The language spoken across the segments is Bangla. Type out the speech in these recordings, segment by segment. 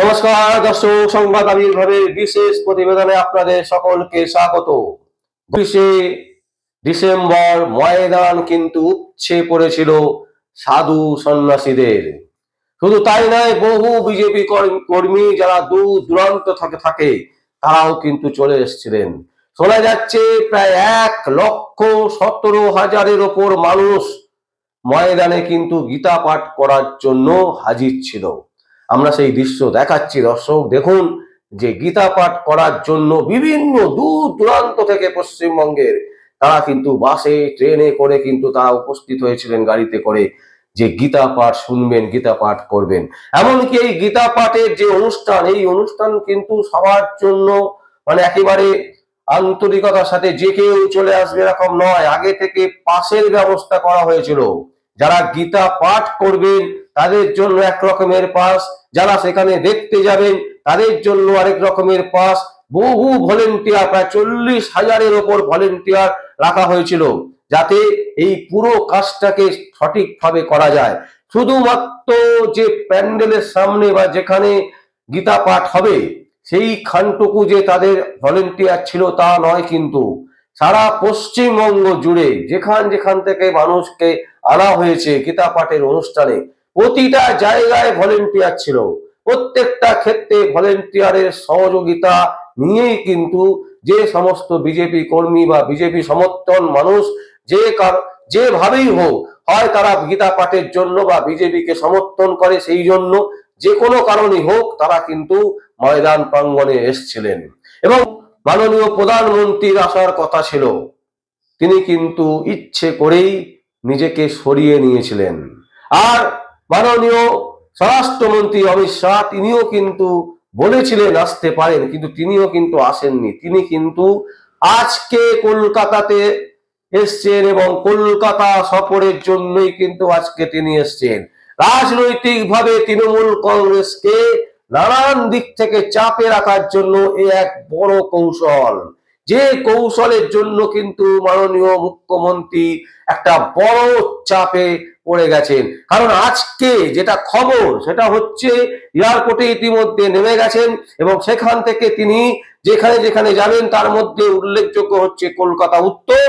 নমস্কার, দর্শক সংবাদ আবির্ভাবের বিশেষ প্রতিবেদনে আপনাদের সকলকে স্বাগত। বিশে ডিসেম্বর ময়দান কিন্তু উপছে পড়েছিল সাধু সন্ন্যাসীদের। শুধু তাই নয়, বহু বিজেপি কর্মী যারা দূর দূরান্ত থাকে থাকে, তারাও কিন্তু চলে এসেছিলেন। শোনা যাচ্ছে প্রায় এক লক্ষ সতেরো হাজারের ওপর মানুষ ময়দানে কিন্তু গীতা পাঠ করার জন্য হাজির ছিল। আমরা সেই দৃশ্য দেখাচ্ছি, দর্শক দেখুন যে গীতা পাঠ করার জন্য বিভিন্ন দূর দূরান্ত থেকে পশ্চিমবঙ্গের তারা কিন্তু বাসে, ট্রেনে করে কিন্তু তারা উপস্থিত হয়েছিলেন গাড়িতে করে যে গীতা পাঠ শুনবেন, গীতা পাঠ করবেন। এমনকি এই গীতা পাঠের যে অনুষ্ঠান, এই অনুষ্ঠান কিন্তু সবার জন্য মানে একেবারে আন্তরিকতার সাথে যে কেউ চলে আসবে এরকম নয়। আগে থেকে পাশের ব্যবস্থা করা হয়েছিল। যারা গীতা পাঠ করবেন তাদের জন্য এক রকমের পাস। যারা সেখানে দেখতে যাবেন, তাদের জন্য আরেক রকমের পাস। বহু ভলেন্টিয়ার প্রায় চল্লিশ হাজারের ওপর ভলেন্টিয়ার রাখা হয়েছিল, যাতে এই পুরো কাজটাকে সঠিকভাবে করা যায়। শুধুমাত্র যে প্যান্ডেলের সামনে বা যেখানে গীতা পাঠ হবে, সেই খানটুকু যে তাদের ভলেন্টিয়ার ছিল তা নয় কিন্তু। সারা পশ্চিমবঙ্গ জুড়ে যেখান যেখান থেকে মানুষকে আনা হয়েছে গীতা পাঠের অনুষ্ঠানে প্রতিটা জায়গায় ভলেন্টিয়ার ছিল। প্রত্যেকটা ক্ষেত্রে ভলেন্টিয়ারের সহযোগিতা নিয়েই কিন্তু যে সমস্ত বিজেপি কর্মী বা বিজেপি সমর্থন মানুষ যে যেভাবেই হোক, হয় তারা গীতা পাঠের জন্য বা বিজেপিকে সমর্থন করে সেই জন্য, যে কোনো কারণে হোক তারা কিন্তু ময়দান প্রাঙ্গণে এসছিলেন। এবং মাননীয় প্রধানমন্ত্রীর আসার কথা ছিল, তিনি কিন্তু ইচ্ছে করেই নিজেকে সরিয়ে নিয়েছিলেন। আর মাননীয় স্বরাষ্ট্রমন্ত্রী অমিত শাহ, তিনিও কিন্তু বলেছিলেন আসতে পারেন, কিন্তু তিনিও কিন্তু আসেননি। তিনি কিন্তু আজকে কলকাতাতে এসছেন এবং কলকাতা সফরের জন্যই কিন্তু আজকে তিনি এসছেন। রাজনৈতিকভাবে তৃণমূল কংগ্রেসকে নানান দিক থেকে চাপে রাখার জন্য এ এক বড় কৌশল। যে কৌশলের জন্য কিন্তু মাননীয় মুখ্যমন্ত্রী একটা বড় চাপে পড়ে গেছেন। কারণ আজকে যেটা খবর, সেটা হচ্ছে এয়ারপোর্টে ইতিমধ্যে নেমে গেছেন এবং সেখান থেকে তিনি যেখানে যেখানে যাবেন, তার মধ্যে উল্লেখযোগ্য হচ্ছে কলকাতা উত্তর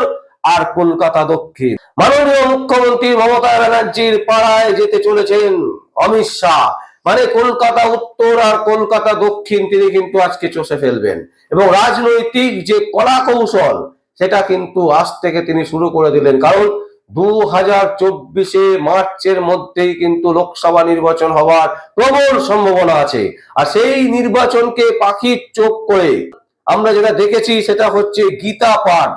আর কলকাতা দক্ষিণ। মাননীয় মুখ্যমন্ত্রী মমতা ব্যানার্জির পাড়ায় যেতে চলেছেন অমিত শাহ। মানে কলকাতা উত্তর আর কলকাতা দক্ষিণ তিনি কিন্তু আজকে চষে ফেলবেন। এবং রাজনৈতিক যে কলা কৌশল, সেটা কিন্তু আজ থেকে তিনি শুরু করে দিলেন। কারণ দু হাজার চব্বিশে মার্চের মধ্যেই কিন্তু লোকসভা নির্বাচন হওয়ার প্রবল সম্ভাবনা আছে। আর সেই নির্বাচনকে পাখির চোখ করে আমরা যেটা দেখেছি, সেটা হচ্ছে গীতা পাঠ।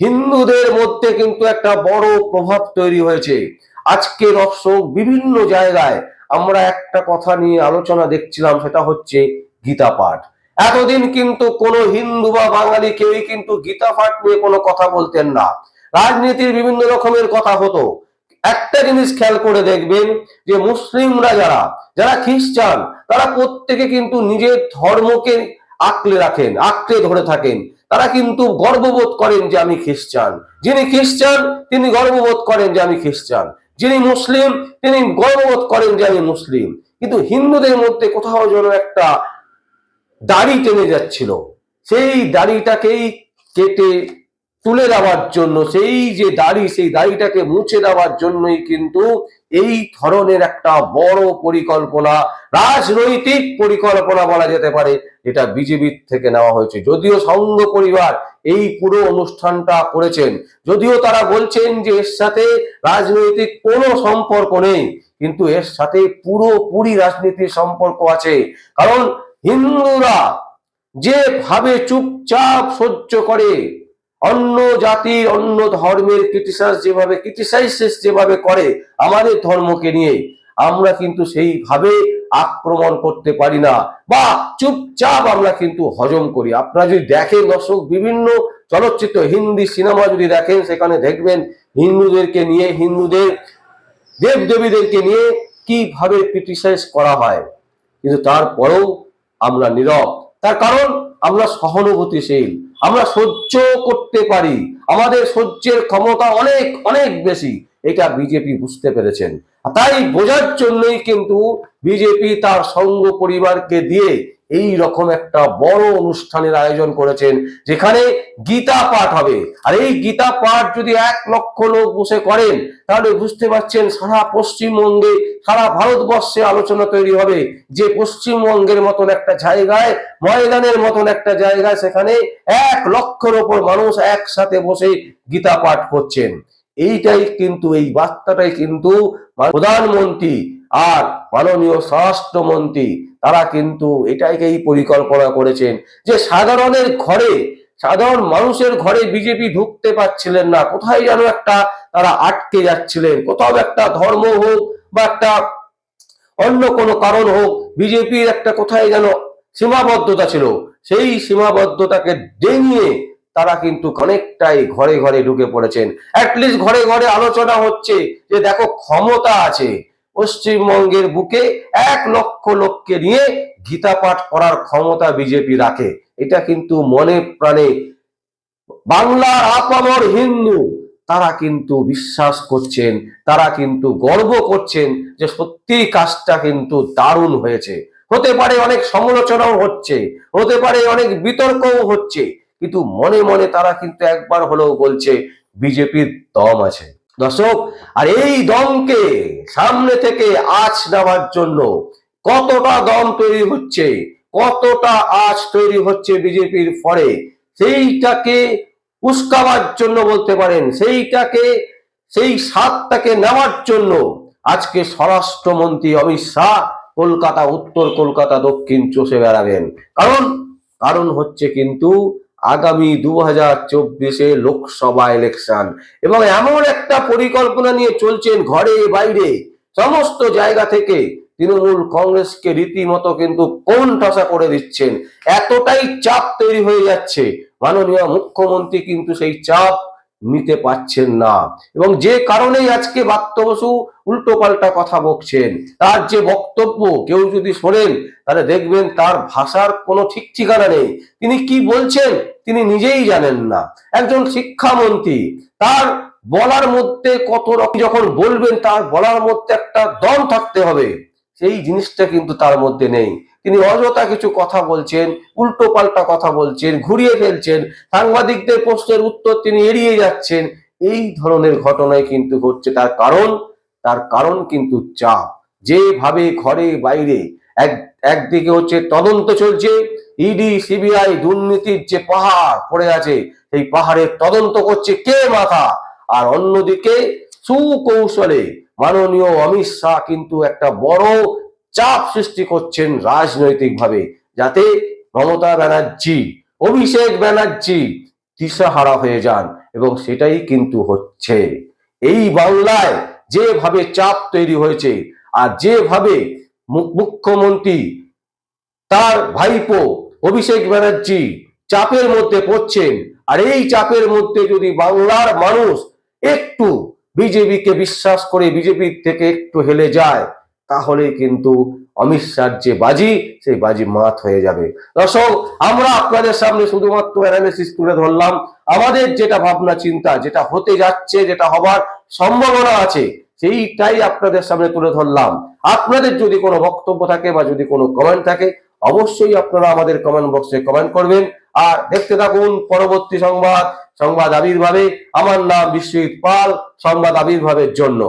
হিন্দুদের মধ্যে কিন্তু একটা বড় প্রভাব তৈরি হয়েছে। আজকে দর্শক বিভিন্ন জায়গায় আমরা একটা কথা নিয়ে আলোচনা দেখছিলাম, সেটা হচ্ছে গীতা পাঠ। এতদিন কিন্তু কোনো হিন্দু বা বাঙালি কেউই কিন্তু গীতা পাঠ নিয়ে কোনো কথা বলতেন না। রাজনীতির বিভিন্ন রকমের কথা হতো। একটা জিনিস খেয়াল করে দেখবেন যে মুসলিমরা যারা যারা খ্রিস্টান, তারা প্রত্যেকে কিন্তু নিজের ধর্মকে আঁকলে রাখেন, আঁকড়ে ধরে থাকেন। তারা কিন্তু গর্ববোধ করেন যে আমি খ্রিস্টান। যিনি খ্রিস্টান, তিনি গর্ববোধ করেন যে আমি খ্রিস্টান। যিনি মুসলিম, তিনি গর্ববোধ করেন যে আমি মুসলিম। কিন্তু হিন্দুদের মধ্যে কোথাও যেন একটা দাড়ি টেনে যাচ্ছিল। সেই দাড়িটাকেই কেটে তুলে দেওয়ার জন্য, সেই যে দাড়ি, সেই দাড়িটাকে মুছে দেওয়ার জন্যই কিন্তু এই ধরনের একটা বড় পরিকল্পনা, রাজনৈতিক পরিকল্পনা বলা যেতে পারে যেটা বিজেপির থেকে নেওয়া হয়েছে। যদিও সংঘ পরিবার এই পুরো অনুষ্ঠানটা করেছেন, যদিও তারা বলছেন যে এর সাথে রাজনৈতিক কোনো সম্পর্ক নেই, কিন্তু এর সাথে পুরোপুরি রাজনীতির সম্পর্ক আছে। কারণ হিন্দুরা যেভাবে চুপচাপ সহ্য করে অন্য জাতির অন্য ধর্মের ক্রিটিসাইজ যেভাবে ক্রিটিসাইজ যেভাবে করে আমাদের ধর্মকে নিয়ে, আমরা কিন্তু সেইভাবে আক্রমণ করতে পারি না বা চুপচাপ আমরা কিন্তু হজম করি। আপনারা যদি দেখেন দর্শক, বিভিন্ন চলচ্চিত্র, হিন্দি সিনেমা যদি দেখেন, সেখানে দেখবেন হিন্দুদেরকে নিয়ে, হিন্দুদের দেব দেবীদেরকে নিয়ে কীভাবে ক্রিটিসাইজ করা হয়। কিন্তু তারপরেও আমরা নীরব। তার কারণ আমরা সহানুভূতিশীল, আমরা সহ্য করতে পারি, আমাদের সহ্যের ক্ষমতা অনেক অনেক বেশি। এটা বিজেপি বুঝতে পেরেছেন। তাই বোঝার জন্যই কিন্তু বিজেপি তার সঙ্গ পরিবারকে দিয়ে এই রকম একটা বড় অনুষ্ঠানের আয়োজন করেছেন, যেখানে গীতা পাঠ হবে। আর এই গীতা পাঠ যদি এক লক্ষ লোক বসে করেন, তাহলে বুঝতে পারছেন সারা পশ্চিমবঙ্গে, সারা ভারতবর্ষে আলোচনা তৈরি হবে যে পশ্চিমবঙ্গের মতন একটা জায়গায়, ময়দানের মতন একটা জায়গায় সেখানে এক লক্ষের ওপর মানুষ একসাথে বসে গীতা পাঠ করছেন। এইটাই কিন্তু, এই বার্তাটাই কিন্তু প্রধানমন্ত্রী আর মাননীয় স্বরাষ্ট্রমন্ত্রী, তারা কিন্তু এটাকেই পরিকল্পনা করেছেন যে সাধারণের ঘরে, সাধারণ মানুষের ঘরে বিজেপি ঢুকতে পারছিলেন না, কোথায় যেন একটা তারা আটকে যাচ্ছিলেন, কোথাও একটা ধর্ম হোক বা একটা অন্য কোনো কারণ হোক, বিজেপির একটা কোথায় যেন সীমাবদ্ধতা ছিল, সেই সীমাবদ্ধতাকে ডেঙিয়ে তারা কিন্তু অনেকটাই ঘরে ঘরে ঢুকে পড়েছেন। অ্যাটলিস্ট ঘরে ঘরে আলোচনা হচ্ছে যে দেখো ক্ষমতা আছে পশ্চিমবঙ্গের বুকে এক লক্ষ লোককে নিয়ে গীতা পাঠ করার ক্ষমতা বিজেপি রাখে। এটা কিন্তু মনে প্রাণে বাংলার আপামর হিন্দু। তারা কিন্তু বিশ্বাস করছেন, তারা কিন্তু গর্ব করছেন যে সত্যি কাজটা কিন্তু দারুণ হয়েছে। হতে পারে অনেক সমালোচনাও হচ্ছে, হতে পারে অনেক বিতর্কও হচ্ছে, কিন্তু মনে মনে তারা কিন্তু একবার হলেও বলছে, বিজেপির দম আছে। দর্শক, আর এই দমকে সামনে থেকে আঁচ নেওয়ার জন্য কতটা দম তৈরি হচ্ছে, কতটা আঁচ তৈরি হচ্ছে বিজেপির ফলে, সেইটাকে উস্কাবার জন্য বলতে পারেন, সেইটাকে, সেই স্বাদটাকে নেওয়ার জন্য আজকে স্বরাষ্ট্রমন্ত্রী অমিত শাহ কলকাতা, উত্তর কলকাতা, দক্ষিণ চষে বেড়াবেন। কারণ কারণ হচ্ছে কিন্তু আগামী দু হাজার চব্বিশে লোকসভা ইলেকশন। এবং এমন একটা পরিকল্পনা নিয়ে চলছেন ঘরে বাইরে, সমস্ত জায়গা থেকে তৃণমূল কংগ্রেসকে রীতিমতো কিন্তু কোন ঠাসা করে দিচ্ছেন। এতটাই চাপ তৈরি হয়ে যাচ্ছে। মাননীয় মুখ্যমন্ত্রী কিন্তু সেই চাপ নিতে পারছেন না। এবং যে কারণেই আজকে বাত্য বসু উল্টো পাল্টা কথা বকছেন, তার যে বক্তব্য কেউ যদি শোনেন, তাহলে দেখবেন তার ভাষার কোনো ঠিক ঠিকানা নেই। তিনি কি বলছেন তিনি নিজেই জানেন না। একজন শিক্ষামন্ত্রী, তার বলার মধ্যে কত রকম, যখন বলবেন তার বলার মধ্যে একটা দম থাকতে হবে, সেই জিনিসটা কিন্তু তার মধ্যে নেই। তিনি অযথা কিছু কথা বলছেন, উল্টো পাল্টা কথা বলছেন, ঘুরিয়ে ফেলছেন, সাংবাদিকদের প্রশ্নের উত্তর তিনি এড়িয়ে যাচ্ছেন। এই ধরনের ঘটনায় কিন্তু ঘটছে, তার কারণ তার কারণ কিন্তু চাপ। যেভাবে ঘরে বাইরে এক, একদিকে হচ্ছে তদন্ত চলছে, ইডি, সিবিআই দুর্নীতির যে পাহাড় পড়ে আছে, সেই পাহাড়ের তদন্ত করছে কে মাথা? আর অন্যদিকে সুকৌশলে মাননীয় অমিত শাহ কিন্তু একটা বড় চাপ সৃষ্টি করছেন রাজনৈতিকভাবে যাতে মমতা ব্যানার্জি, অভিষেক ব্যানার্জি দিশাহারা হয়ে যান এবং সেটাই কিন্তু হচ্ছে। এই বাংলায় যেভাবে চাপ তৈরি হয়েছে আর যেভাবে মুখ্যমন্ত্রী তার ভাইপো অভিষেক ব্যানার্জি চাপের মধ্যে পড়ছেন, আর এই চাপের মধ্যে যদি বাংলার মানুষ একটু বিজেপিকে বিশ্বাস করে বিজেপির থেকে একটু হেলে যায় তাহলে কিন্তু অমিত শাহর যে বাজি, সেই বাজি মাত হয়ে যাবে। দর্শক, আমরা আপনাদের সামনে শুধুমাত্র অ্যানালিসিস তুলে ধরলাম। আমাদের যেটা ভাবনা, চিন্তা, যেটা হতে যাচ্ছে, যেটা হবার সম্ভাবনা আছে, সেইটাই আপনাদের সামনে তুলে ধরলাম। আপনাদের যদি কোনো বক্তব্য থাকে বা যদি কোনো কমেন্ট থাকে, অবশ্যই আপনারা আমাদের কমেন্ট বক্সে কমেন্ট করবেন। আর দেখতে থাকুন পরবর্তী সংবাদ সংবাদ আবির্ভাবে। আমার নাম বিশ্বজিৎ পাল, সংবাদ আবির্ভাবের জন্য।